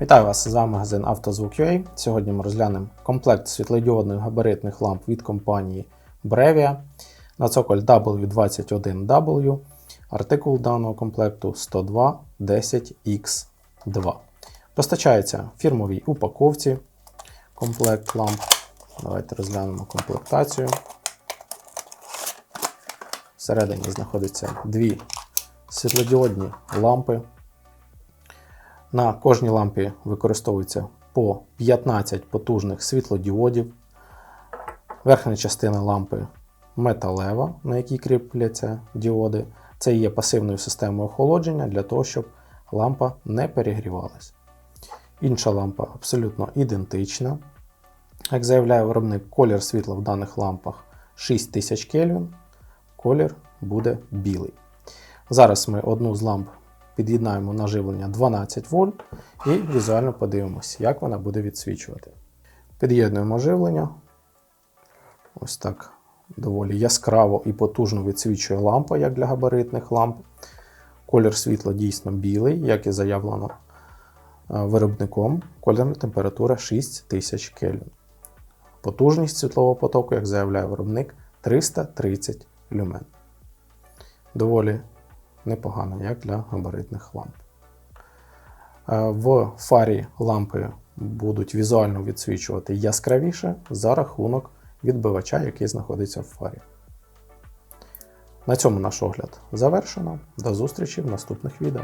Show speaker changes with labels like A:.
A: Вітаю вас! З вами магазин «Автозвук.UA». Сьогодні ми розглянемо комплект світлодіодних габаритних ламп від компанії Brevia на цоколь W21W. Артикул даного комплекту 10210X2. Постачається фірмовій упаковці комплект ламп. Давайте розглянемо комплектацію. Всередині знаходяться дві світлодіодні лампи. На кожній лампі використовується по 15 потужних світлодіодів. Верхня частина лампи металева, на якій кріпляться діоди. Це є пасивною системою охолодження для того, щоб лампа не перегрівалась. Інша лампа абсолютно ідентична. Як заявляє виробник, колір світла в даних лампах 6000 Кельвін, колір буде білий. Зараз ми одну з ламп під'єднаємо на живлення 12 вольт і візуально подивимося, як вона буде відсвічувати. Під'єднуємо живлення. Ось так доволі яскраво і потужно відсвічує лампа, як для габаритних ламп. Колір світла дійсно білий, як і заявлено е, виробником. Кольорна температура 6000 Кельвін. Потужність світлового потоку, як заявляє виробник, 330 люмен. Доволі непогано, як для габаритних ламп. Е, В фарі лампи будуть візуально відсвічувати яскравіше за рахунок відбивача, який знаходиться в фарі. На цьому наш огляд завершено. До зустрічі в наступних відео.